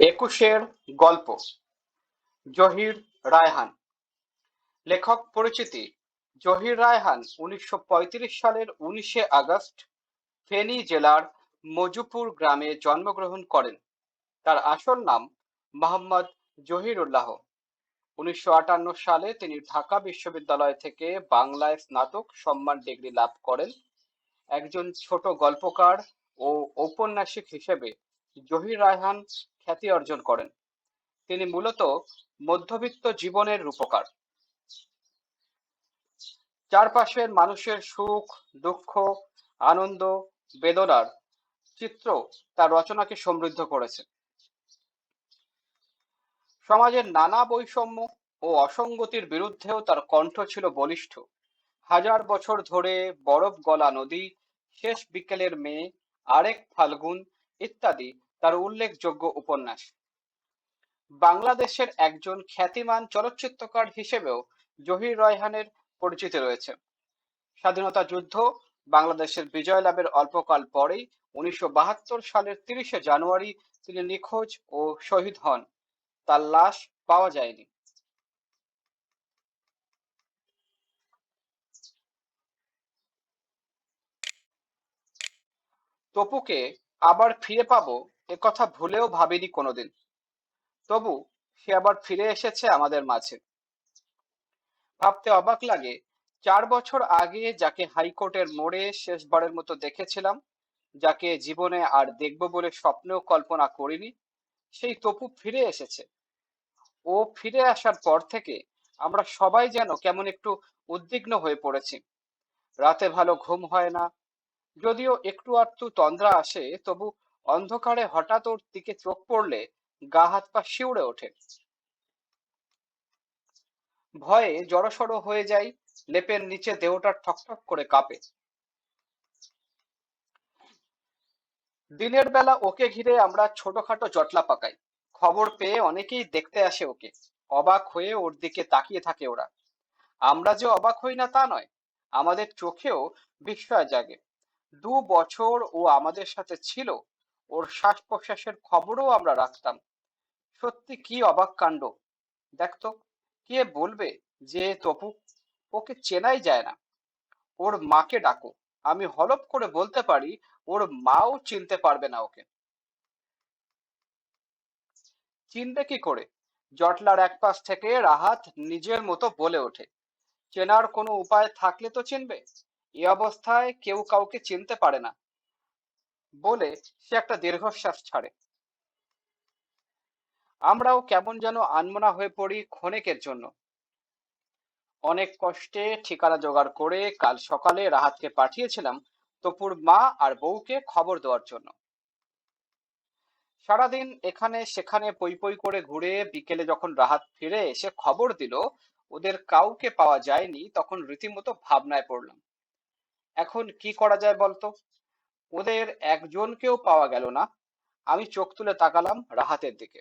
একুশের গল্প, জহির রায়হান। লেখক পরিচিতি, জহির রায়হান উনিশশো পঁয়ত্রিশ সালের উনিশে আগস্ট ফেনী জেলার মজুপুর গ্রামে জন্মগ্রহণ করেন। তার আসল নাম মোহাম্মদ জহিরুল্লাহ। উনিশশো আটান্ন সালে তিনি ঢাকা বিশ্ববিদ্যালয় থেকে বাংলায় স্নাতক সম্মান ডিগ্রি লাভ করেন। একজন ছোট গল্পকার ও ঔপন্যাসিক হিসেবে জহির রায়হান খ্যাতি অর্জন করেন। তিনি মূলত মধ্যবিত্ত জীবনের রূপকার। চারপাশের মানুষের সুখ, দুঃখ, আনন্দ, বেদনার চিত্র তার রচনাকে সমৃদ্ধ করেছে। সমাজের নানা বৈষম্য ও অসঙ্গতির বিরুদ্ধেও তার কণ্ঠ ছিল বলিষ্ঠ। হাজার বছর ধরে বরফ গলা নদী, শেষ বিকেলের মেয়ে আরেক ফাল্গুন ইত্যাদি তার উল্লেখযোগ্য উপন্যাস। বাংলাদেশের একজন খ্যাতিমান চলচ্চিত্রকার হিসেবেও জহির রায়হানের পরিচিতি রয়েছে। স্বাধীনতা যুদ্ধ বাংলাদেশের বিজয় লাভের অল্পকাল পরেই উনিশশো সালের তিরিশে জানুয়ারি তিনি নিখোঁজ ও শহীদ হন। তার লাশ পাওয়া যায়নি। তপুকে আবার ফিরে পাবো কথা ভুলেও ভাবিনি কোনোদিন। তবু সে আবার ফিরে এসেছে আমাদের মাঝে। ভাবতে অবাক লাগে, চার বছর আগে যাকে হাইকোর্টের মোড়ে শেষবারের মতো দেখেছিলাম, যাকে জীবনে আর দেখব বলে স্বপ্নেও কল্পনা করিনি, সেই তপু ফিরে এসেছে। ও ফিরে আসার পর থেকে আমরা সবাই যেন কেমন একটু উদ্বিগ্ন হয়ে পড়েছি। রাতে ভালো ঘুম হয় না যদিও একটু আধটু তন্দ্রা আসে, তবু অন্ধকারে হঠাৎ ওর দিকে চোখ পড়লে গা হাত পা শিউড়ে ওঠে। ভয়ে জড়সড় হয়ে যাই, লেপের নিচে দেহটা ঠকঠক করে কাঁপে। দিনের বেলা ওকে ঘিরে আমরা ছোটখাটো জটলা পাকাই। খবর পেয়ে অনেকেই দেখতে আসে ওকে। অবাক হয়ে ওর দিকে তাকিয়ে থাকে ওরা। আমরা যে অবাক হই না তা নয়, আমাদের চোখেও বিস্ময় জাগে। দু বছর ও আমাদের সাথে ছিল, ওর শ্বাস প্রশ্বাসের খবরও আমরা রাখতাম। সত্যি কি অবাক কাণ্ড। দেখতো কে বলবে যে তপু, ওকে চেনাই যায় না। ওর মাকে ডাকো, আমি হলপ করে বলতে পারি ওর মাও চিনতে পারবে না ওকে। চিনবে কি করে? জটলার এক পাশ থেকে রাহাত নিজের মতো বলে ওঠে। চেনার কোনো উপায় থাকলে তো চিনবে। এ অবস্থায় কেউ কাউকে চিনতে পারে না বলে সে একটা দীর্ঘশ্বাস ছাড়ে। আমরাও কেমন যেন আনমনা হয়ে পড়ি ক্ষণেকের জন্য। অনেক কষ্টে ঠিকানা জোগাড় করে কাল সকালে রাহাতকে পাঠিয়েছিলাম তপুর মা আর বউকে খবর দেওয়ার জন্য। সারাদিন এখানে সেখানে পই পই করে ঘুরে বিকেলে যখন রাহাত ফিরে এসে খবর দিল ওদের কাউকে পাওয়া যায়নি তখন রীতিমতো ভাবনায় পড়লাম। এখন কি করা যায় বলতো? ওদের একজনকেও পাওয়া গেল না। আমি চোখ তুলে তাকালাম রাহাতের দিকে।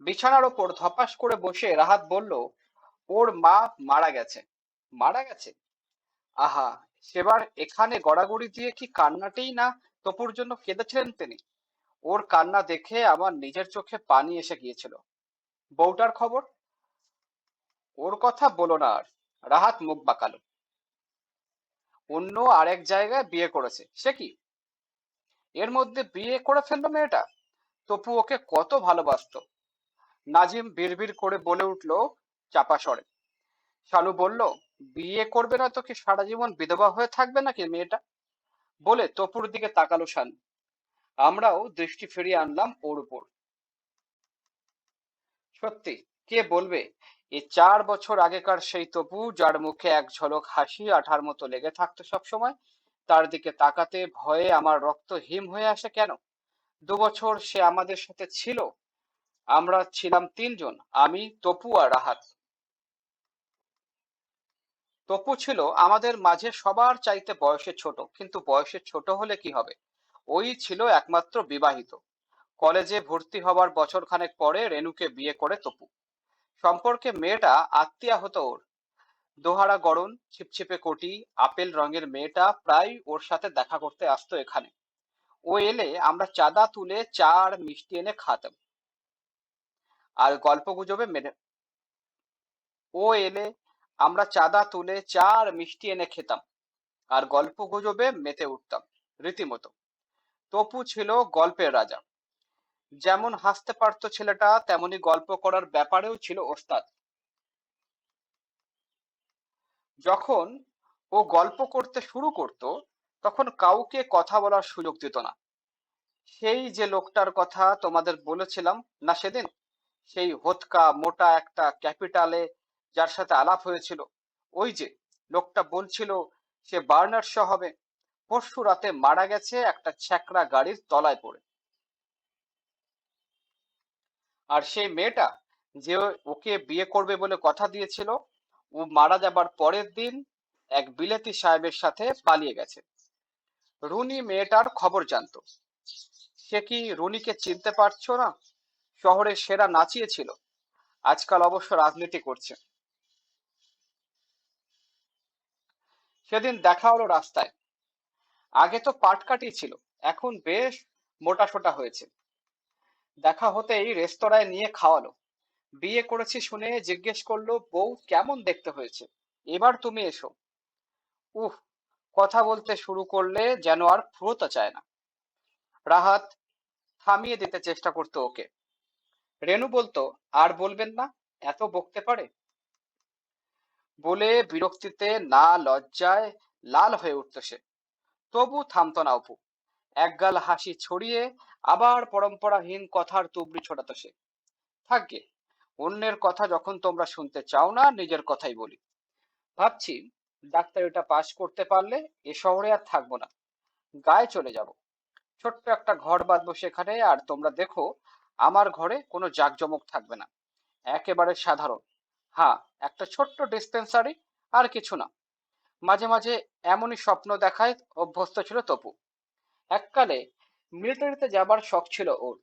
বিছানার ওপর ধপাস করে বসে রাহাত বলল, ওর মা মারা গেছে। মারা গেছে? আহা, সেবার এখানে গড়াগড়ি দিয়ে কি কান্নাটেই না? তপুর জন্য কেঁদেছিলেন তিনি। ওর কান্না দেখে আমার নিজের চোখে পানি এসে গিয়েছিল। বউটার খবর? ওর কথা বলো না আর। রাহাত মুখ বাঁকালো। অন্য আরেক জায়গায় বিয়ে করেছে। সে কি? এর মধ্যে বিয়ে করে ফেলল মেয়েটা? তপু ওকে কত ভালোবাসত। নাজিম বিড়বিড় করে বলে উঠল, চাপা স্বরে শালু বলল, বিয়ে করবে না তো কি সারা জীবন বিধবা হয়ে থাকবে নাকি মেয়েটা? বলে তপুর দিকে তাকালো শানু। আমরাও দৃষ্টি ফিরিয়ে আনলাম ওর উপর। সত্যি, কে বলবে? এই চার বছর আগেকার সেই তপু যার মুখে এক ঝলক হাসি, আঠার মতো লেগে থাকতো সবসময়, তার দিকে তাকাতে ভয়ে আমার রক্ত হিম হয়ে আসে কেন? দু বছর সে আমাদের সাথে ছিল, আমরা ছিলাম তিনজন, আমি, তপু আর রাহাত। তপু ছিল আমাদের মাঝে সবার চাইতে বয়সে ছোট, কিন্তু বয়সে ছোট হলে কি হবে? ওই ছিল একমাত্র বিবাহিত। কলেজে ভর্তি হবার বছর খানেক পরে রেনুকে বিয়ে করে তপু। সম্পর্কে মেয়েটা আত্মীয়া হতো ওর। দোহারা গরম ছিপছিপে কোটি, আপেল রঙের মেয়েটা প্রায় ওর সাথে দেখা করতে আসতো এখানে। ও এলে আমরা চাঁদা তুলে চা আর মিষ্টি এনে খাতাম আর গল্প গুজবে মেরে। ও এলে আমরা চাঁদা তুলে চা আর মিষ্টি এনে খেতাম। আর গল্প গুজবে মেতে উঠতাম, রীতিমতো। তপু ছিল গল্পের রাজা। যেমন হাসতে পারতো ছেলেটা, তেমনি গল্প করার ব্যাপারেও ছিল ওস্তাদ। যখন ও গল্প করতে শুরু করত, তখন কাউকে কথা বলার সুযোগ দিত না। সেই যে লোকটার কথা তোমাদের বলেছিলাম না সেদিন? সেই হোতকা মোটা একটা ক্যাপিটালে যার সাথে আলাপ হয়েছিল। ওই যে লোকটা বলছিল, সে বার্নার শ হবে। পরশু রাতে মারা গেছে একটা ছ্যাকড়া গাড়ির তলায় পড়ে। আর সেই মেয়েটা যে ওকে বিয়ে করবে বলে কথা দিয়েছিল, ও মারা যাবার পরের দিন এক বিলেতি সাহেবের সাথে পালিয়ে গেছে। রুনি মেয়েটার খবর জানতো। সে কি রুনিকে চিনতে পারছ না? শহরের সেরা নাচিয়েছিল। আজকাল অবশ্য রাজনীতি করছে। সেদিন দেখা হলো রাস্তায়। আগে তো পাটকাটি ছিল, এখন বেশ মোটা সোটা হয়েছে। দেখা হতেই রেস্তোরাঁয় নিয়ে খাওয়ালো। বিয়ে করেছি শুনে জিজ্ঞেস করল, বউ, কেমন দেখতে হয়েছে? এবার তুমি এসো। উহ, কথা বলতে শুরু করলে যেন আর ফুরোতে চায় না। রাহাত থামিয়ে দিতে চেষ্টা করতো ওকে। রেনু বলতো, আর বলবেন না, এত বকতে পারে? বলে বিরক্তিতে না লজ্জায় লাল হয়ে উঠতো সে। তবু থামতো না অপু। একগাল হাসি ছড়িয়ে আবার পরম্পরাহীন কথার তুবড়ি ছোটাতো সে। থাকবে অন্যের কথা যখন তোমরা শুনতে চাও না, নিজের কথাই বলি। ভাবছি ডাক্তারিটা পাশ করতে পারলে এ শহরে আর থাকব না। গায়ে চলে যাব। ছোট্ট একটা ঘর বাঁধবো সেখানে, আর তোমরা দেখো, আমার ঘরে কোনো জাঁকজমক থাকবে না। একেবারে সাধারণ। হ্যাঁ একটা ছোট্ট ডিসপেন্সারি, আর কিছু না। মাঝে মাঝে এমনই স্বপ্ন দেখায় অভ্যস্ত ছিল তপু। এককালে মিলিটারিতে যাবার শখ ছিল ওর।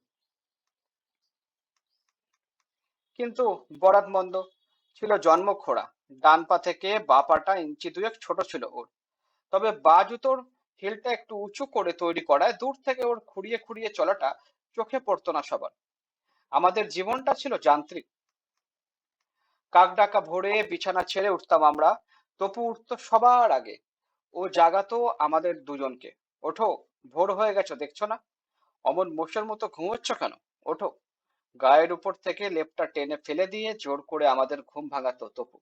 কিন্তু বরাত মন্দ ছিল জন্ম খোড়া। ডান পা থেকে বা পাটা ইঞ্চি দুয়েক ছোট ছিল ওর। তবে বা জুতোর হিলটা একটু উঁচু করে তৈরি করায় দূর থেকে ওর খুঁড়িয়ে খুঁড়িয়ে চলাটা চোখে পড়তো না সবার। আমাদের জীবনটা ছিল যান্ত্রিক। কাক ডাকা ভোরে বিছানা ছেড়ে উঠতাম আমরা, তপু উঠতো সবার আগে। ও জাগাতো আমাদের দুজনকে। ওঠো ভোর হয়ে গেছো, দেখছ না? অমন মোষের মতো ঘুমোচ্ছ কেন? ওঠো। গায়ের উপর থেকে লেপটা টেনে ফেলে দিয়ে জোর করে আমাদের ঘুম ভাঙাতো তপু।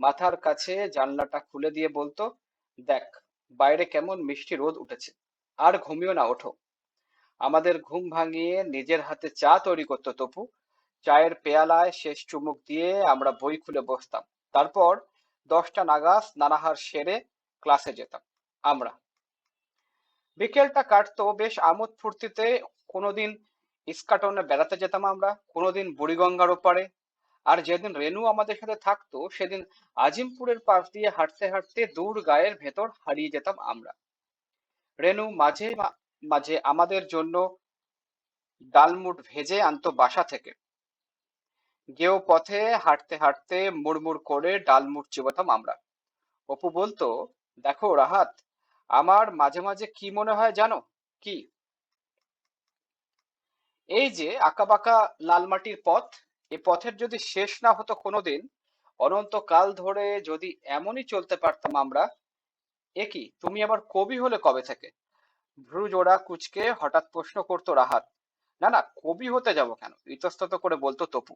মাথার কাছে জানলাটা খুলে দিয়ে বলতো, দেখ, বাইরে কেমন মিষ্টি রোদ উঠেছে। আর ঘুমিও না, ওঠো। আমাদের ঘুম ভাঙিয়ে নিজের হাতে চা তৈরি করতো তপু। চায়ের পেয়ালায় শেষ চুমুক দিয়ে আমরা বই খুলে বসতাম। তারপর দশটা নাগাদ স্নানাহার সেরে ক্লাসে যেতাম, আমরা। বিকেলটা কাটতো, বেশ আমোদ ফুর্তিতে কোনোদিন ইস্কাটনে বেড়াতে যেতাম আমরা, কোনোদিন বুড়িগঙ্গার ওপারে। আর যেদিন রেনু আমাদের সাথে থাকতো, সেদিন আজিমপুরের পাশ দিয়ে হাঁটতে হাঁটতে দূর গায়ের ভেতর হারিয়ে যেতাম আমরা। রেনু মাঝে মাঝে আমাদের জন্য ডালমুট ভেজে আনতো বাসা থেকে। গেও পথে হাঁটতে হাঁটতে মুড়মুড় করে ডালমুট চিবোতাম আমরা। অপু বলতো, দেখো রাহাত আমার মাঝে মাঝে কি মনে হয় জানো? কি? এই যে আঁকাবাঁকা লাল মাটির পথ, এ পথের যদি শেষ না হতো কোনোদিন, অনন্তকাল ধরে যদি এমনই চলতে পারতাম আমরা, এ কি, তুমি আবার কবি হলে কবে থেকে? ভ্রু জোড়া কুচকে হঠাৎ প্রশ্ন করতো রাহাত, না না, কবি হতে যাব কেন? ইতস্তত করে বলতো তপু।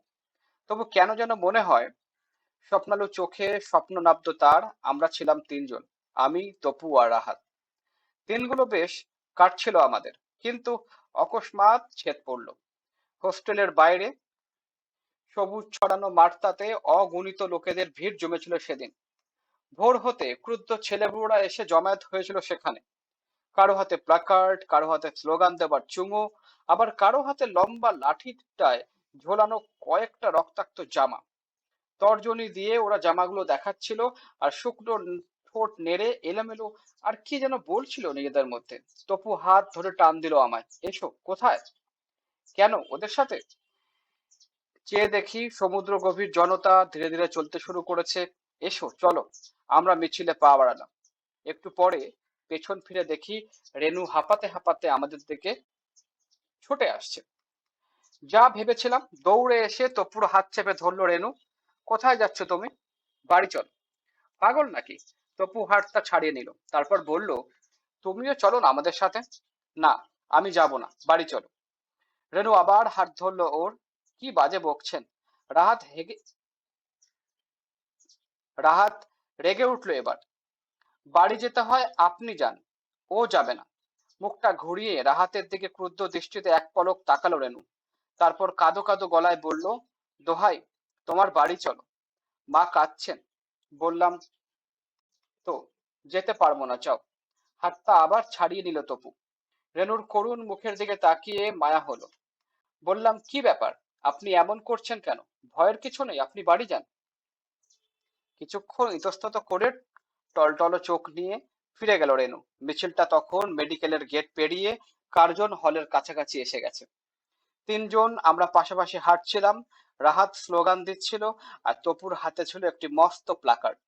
তবু কেন যেন মনে হয়, স্বপ্নালু চোখে স্বপ্ন নাবত তার, আমরা ছিলাম তিনজন। আমি তপু আর রাহাত দিনগুলো বেশ কাটছিল আমাদের, কিন্তু অকস্মাৎ ছেদ পড়ল। হোস্টেলের বাইরে সবুজ ছড়ানো মাঠটাতে অগণিত লোকেদের ভিড় জমেছিল সেদিন। ভোর হতে ক্রুদ্ধ ছেলেবুড়া এসে জমায়েত হয়েছিল সেখানে। কারও হাতে প্লাকার্ড, কারও হাতে স্লোগান দেবার চুঙো আবার কারও হাতে লম্বা লাঠিটায় ঝোলানো কয়েকটা রক্তাক্ত জামা। তর্জনী দিয়ে ওরা জামাগুলো দেখাচ্ছিল আর শুকনো ঠোঁট নেড়ে এলোমেলো আর কি যেন বলছিল নিজেদের মধ্যে, তপু হাত ধরে টান দিল আমায়, এসো, কোথায়? কেন, ওদের সাথে? চেয়ে দেখি সমুদ্র গভীর জনতা ধীরে ধীরে চলতে শুরু করেছে, এসো, চলো, আমরা মিছিলে পা বাড়ালাম। একটু পরে পেছন ফিরে দেখি রেনু হাঁপাতে হাঁপাতে আমাদের দিকে ছুটে আসছে। যা ভেবেছিলাম, দৌড়ে এসে তপুর হাত চেপে ধরলো রেনু, কোথায় যাচ্ছ তুমি? বাড়ি চল। পাগল নাকি? তপু হাতটা ছাড়িয়ে নিল। তারপর বলল, তুমিও চলো না আমাদের সাথে? না, আমি যাব না, বাড়ি চলো। রেনু আবার হাত ধরলো ওর। কি বাজে বকছেন? রাহাত হেগে রাহাত রেগে উঠল এবার। বাড়ি যেতে হয়, আপনি যান, ও যাবে না। মুখটা ঘুরিয়ে রাহাতের দিকে ক্রুদ্ধ দৃষ্টিতে এক পলক তাকালো রেনু তারপর কাঁদো কাঁদো গলায় বলল, দোহাই, তোমার বাড়ি চলো। মা কাঁদছেন, বললাম তো যেতে পারব না চাও হাতটা আবার ছাড়িয়ে নিল তপু। রেনুর করুণ মুখের দিকে তাকিয়ে মায়া হলো। বললাম, কি ব্যাপার? আপনি এমন করছেন কেন? ভয়ের কিছু নেই, আপনি বাড়ি যান। কিছুক্ষণ ইতস্তত করে টলটল চোখ নিয়ে ফিরে গেল রেনু। মিছিলটা তখন মেডিকেলের গেট পেরিয়ে কার্জন হলের কাছাকাছি এসে গেছে। তিনজন আমরা পাশাপাশি হাঁটছিলাম। রাহাত স্লোগান দিচ্ছিল আর তপুর হাতে ছিল একটি মস্ত প্লাকার্ড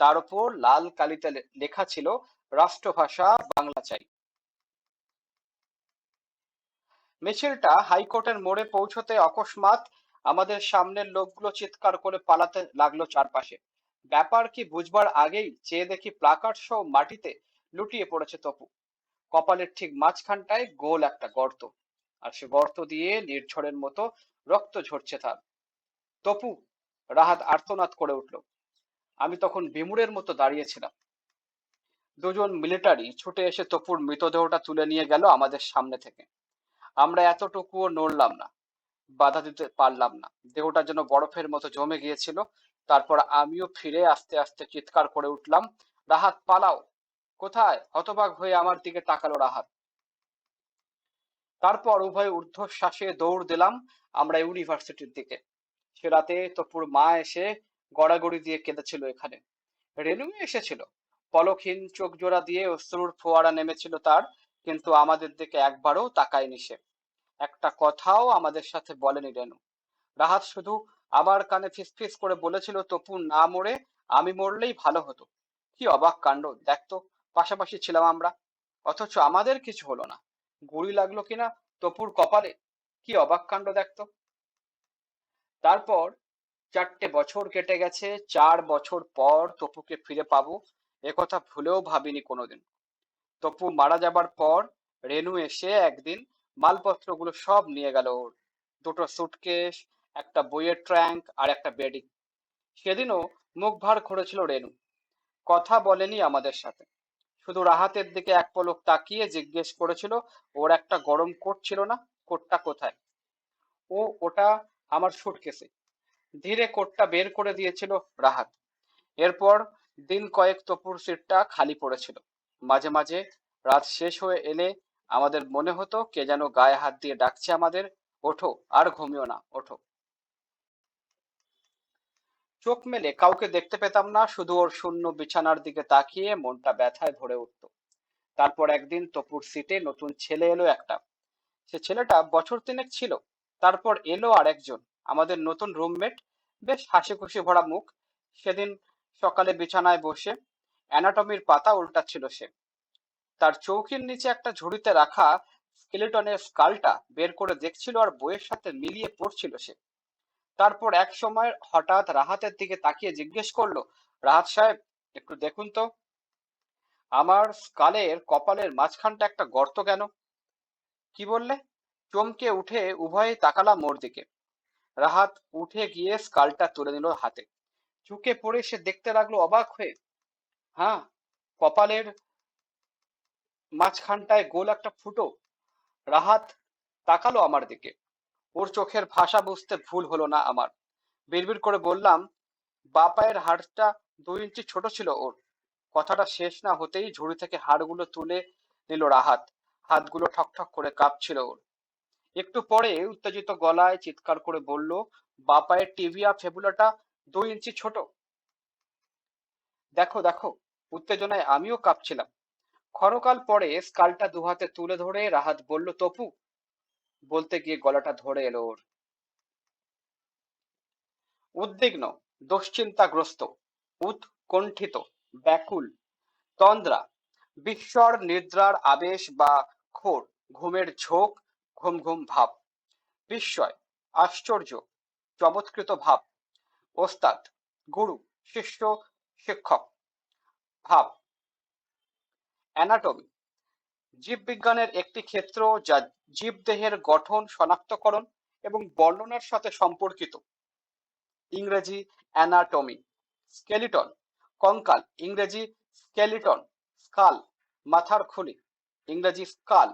তার উপর লাল কালিতে লেখা ছিল রাষ্ট্রভাষা বাংলা চাই। মিছিলটা হাইকোর্টের মোড়ে পৌঁছতে অকস্মাৎ আমাদের সামনের লোকগুলো চিৎকার করে পালাতে লাগল চারপাশে। ব্যাপার কি বুঝবার আগেই চেয়ে দেখি প্লাকার্ড সহ মাটিতে লুটিয়ে পড়েছে তপু। কপালের ঠিক মাঝখানটায় গোল একটা গর্ত, আর সে গর্ত দিয়ে নির্ঝরের মতো রক্ত ঝরছে তার। তপু রাহাত আর্তনাদ করে উঠল। আমি তখন বিমুরের মতো দাঁড়িয়েছিলাম। দুজন মিলিটারি ছুটে এসে তপুর মৃতদেহটা তুলে নিয়ে গেল আমাদের সামনে থেকে। আমরা এতটুকুও নড়লাম না, বাধা দিতে পারলাম না। দেহটা যেন বরফের মতো জমে গিয়েছিল। তারপর আমিও ফিরে আস্তে আস্তে চিৎকার করে উঠলাম, রাহাত, পালাও। কোথায়? হতবাক হয়ে আমার দিকে তাকালো রাহাত। তারপর উভয় ঊর্ধ্বশ্বাসে দৌড় দিলাম আমরা ইউনিভার্সিটির দিকে। সে রাতে তপুর মা এসে গড়াগড়ি দিয়ে কেঁদেছিল এখানে। রেনু এসেছিল। পলকহীন চোখ জোড়া দিয়ে অশ্রুর ফোয়ারা নেমেছিল তার, কিন্তু আমাদের দিকে একবারও তাকায়নি সে। একটা কথাও আমাদের সাথে বলেনি রেনু। রাহাত শুধু আমার কানে ফিসফিস করে বলেছিল, তপু, না মরে আমি মরলেই ভালো হতো। কি অবাক কাণ্ড দেখতো পাশাপাশি ছিলাম আমরা। অথচ আমাদের কিছু হলো না। গুড়ি লাগল কিনা তপুর কপালে? কি অবাক কাণ্ড দেখতো তারপর চারটে বছর কেটে গেছে, চার বছর পর তপুকে ফিরে পাবো একথা ভুলেও ভাবিনি কোনোদিন। তপু মারা যাবার পর রেনু এসে একদিন মালপত্রগুলো সব নিয়ে গেল ওর। দুটো সুটকেস একটা বইয়ের ট্র্যাঙ্ক আর একটা বেডিং সেদিনও মুখ ভার করেছিল রেনু। কথা বলেনি আমাদের সাথে। শুধু রাহাতের দিকে এক পলক তাকিয়ে জিজ্ঞেস করেছিল, ওর একটা গরম কোট ছিল না? কোটটা কোথায়? ও, ওটা আমার সুটকেসে ধীরে কোটটা বের করে দিয়েছিল রাহাত। এরপর দিন কয়েক তপুর সিটটা খালি পড়েছিল। মাঝে মাঝে রাত শেষ হয়ে এলে আমাদের মনে হতো কে যেন গায়ে হাত দিয়ে ডাকছে আমাদের, ওঠো, আর ঘুমিও না, ওঠো। চোখ মেলে কাউকে দেখতে পেতাম না, শুধু ওর শূন্য বিছানার দিকে তাকিয়ে মনটা ব্যথায় ভরে উঠতো। তারপর একদিন তপুর সিটে নতুন ছেলে এলো একটা। সে ছেলেটা বছর তিনেক ছিল, তারপর এলো আর একজন আমাদের নতুন রুমমেট বেশ হাসি খুশি ভরা মুখ। সেদিন সকালে বিছানায় বসে অ্যানাটমির পাতা উল্টাচ্ছিল সে। তার চৌকির নিচে একটা ঝুড়িতে রাখা স্কেলেটনের স্কালটা বের করে দেখছিল আর বইয়ের সাথে মিলিয়ে পড়ছিল সে। তারপর এক সময় হঠাৎ রাহাতের দিকে তাকিয়ে জিজ্ঞেস করল, রাহাত সাহেব, একটু দেখুন তো। আমার স্কালের কপালের মাঝখানটা একটা গর্ত কেন? কি বললে? চমকে উঠে উভয়ে তাকালাম মোর দিকে। রাহাত উঠে গিয়ে স্কালটা তুলে নিল হাতে। চুকে পড়ে সে দেখতে লাগল অবাক হয়ে। হ্যাঁ কপালের মাঝখানটায় গোল একটা ফুটো। রাহাত তাকালো আমার দিকে। ওর চোখের ভাষা বুঝতে ভুল হলো না আমার। বিড়বিড় করে বললাম বা পায়ের হাড়টা দুই ইঞ্চি ছোট ছিল ওর। কথাটা শেষ না হতেই ঝুড়ি থেকে হাড়গুলো তুলে নিল রাহাত। হাতগুলো ঠকঠক করে কাঁপছিল ওর। একটু পরে উত্তেজিত গলায় চিৎকার করে বলল বা পায়ের টিভিয়া ফেবুলাটা দুই ইঞ্চি ছোট। দেখো দেখো, উত্তেজনায় আমিও কাঁপছিলাম। ক্ষণকাল পরে স্কালটা দুহাতে তুলে ধরে রাহাত বলল, তপু, বলতে গিয়ে গলাটা ধরে এলো ওর। উদ্বিগ্ন, দুশ্চিন্তাগ্রস্ত, উৎকণ্ঠিত, ব্যাকুল, তন্দ্রা বিস্মর নিদ্রার আবেশ বা ঘোর ঘুমের ঝোঁক ঘুম ঘুম ভাব। বিস্ময়, আশ্চর্য, চমৎকৃত ভাব। ওস্তাদ, গুরু, শিষ্য, শিক্ষক। ভাব। অ্যানাটমি, জীববিজ্ঞানের একটি ক্ষেত্র যা জীবদেহের গঠন, শনাক্তকরণ এবং বর্ণনার সাথে সম্পর্কিত। ইংরেজি অ্যানাটমি, স্কেলিটন, কঙ্কাল, ইংরেজি স্কেলিটন, স্কাল, মাথার খুলি, ইংরেজি স্কাল।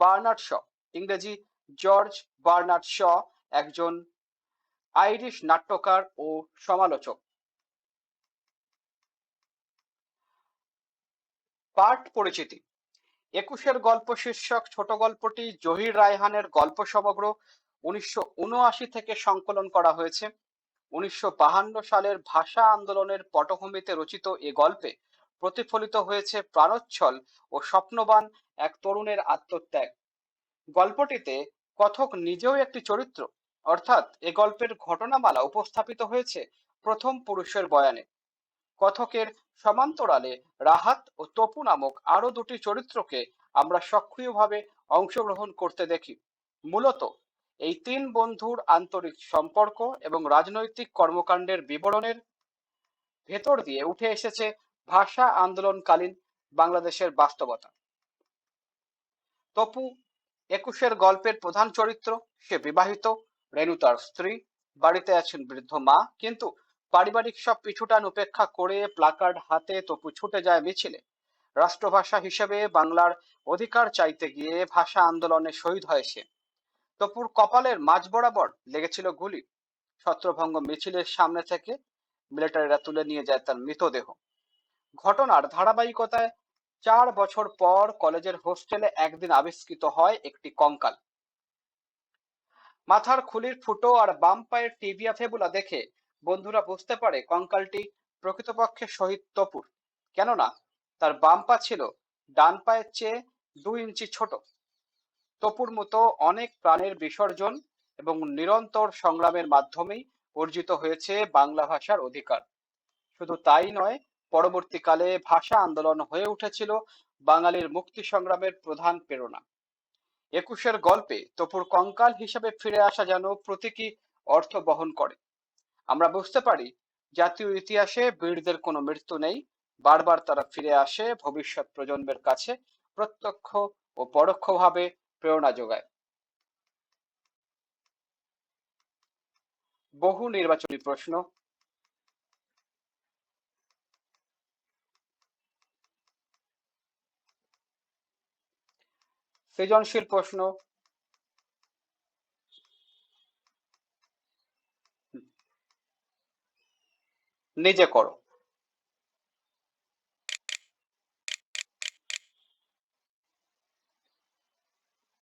বার্নার্ড শ ইংরেজি জর্জ বার্নার্ড শ একজন আইরিশ নাট্যকার ও সমালোচক। পাঠ পরিচিতি। একুশের গল্প শীর্ষক ছোট গল্পটি জহির রায়হানের গল্প সমগ্র উনিশশো উনআশি থেকে সংকলন করা হয়েছে। উনিশশো সালের ভাষা আন্দোলনের পটভূমিতে রচিত এ গল্পে প্রতিফলিত হয়েছে প্রাণোচ্ছল ও স্বপ্নবান এক তরুণের আত্মত্যাগ। গল্পটিতে কথক নিজেও একটি চরিত্র। অর্থাৎ এ গল্পের ঘটনামালা উপস্থাপিত হয়েছে প্রথম পুরুষের বয়ানে। কথকের সমান্তরালে রাহাত ও তপু নামক আরও দুটি চরিত্রকে আমরা সক্রিয়ভাবে অংশগ্রহণ করতে দেখি। মূলত এই তিন বন্ধুর আন্তরিক সম্পর্ক এবং রাজনৈতিক কর্মকাণ্ডের বিবরণের ভেতর দিয়ে উঠে এসেছে ভাষা আন্দোলনকালীন বাংলাদেশের বাস্তবতা। তপু একুশের গল্পের প্রধান চরিত্র, সে বিবাহিত, রেণু তার স্ত্রী, বাড়িতে আছেন বৃদ্ধ মা, কিন্তু পারিবারিক সব পিছুটান উপেক্ষা করে প্লাকার্ড হাতে তপু ছুটে যায় মিছিলে। রাষ্ট্রভাষা হিসেবে বাংলার অধিকার চাইতে গিয়ে ভাষা আন্দোলনে শহীদ হয় সে। তপুর কপালের মাঝ বরাবর লেগেছিল গুলি। ছত্রভঙ্গ মিছিলের সামনে থেকে মিলিটারিরা তুলে নিয়ে যায় তার মৃতদেহ। ঘটনার ধারাবাহিকতায় চার বছর পর কলেজের হোস্টেলে একদিন আবিষ্কৃত হয় একটি কঙ্কাল। মাথার খুলির ফুটো আর বাম পায়ের টিবিয়া ফেবুলা দেখে বন্ধুরা বুঝতে পারে কঙ্কালটি প্রকৃতপক্ষে শহীদ তপুর। কেননা, তার বাম পা ছিল ডান পায়ের চেয়ে দুই ইঞ্চি ছোট। তপুর মতো অনেক প্রাণের বিসর্জন এবং নিরন্তর সংগ্রামের মাধ্যমেই অর্জিত হয়েছে বাংলা ভাষার অধিকার। শুধু তাই নয় পরবর্তীকালে ভাষা আন্দোলন হয়ে উঠেছিল বাঙালির মুক্তি সংগ্রামের প্রধান প্রেরণা। একুশের গল্পে তপুর কঙ্কাল হিসেবে ফিরে আসা যেন প্রতীকী অর্থ বহন করে। আমরা বুঝতে পারি, জাতীয় ইতিহাসে বীরদের কোনো মৃত্যু নেই, বারবার তারা ফিরে আসে ভবিষ্যৎ প্রজন্মের কাছে প্রত্যক্ষ ও পরোক্ষভাবে প্রেরণা যোগায়। বহু নির্বাচনী প্রশ্ন সৃজনশীল প্রশ্ন। নিজে করো।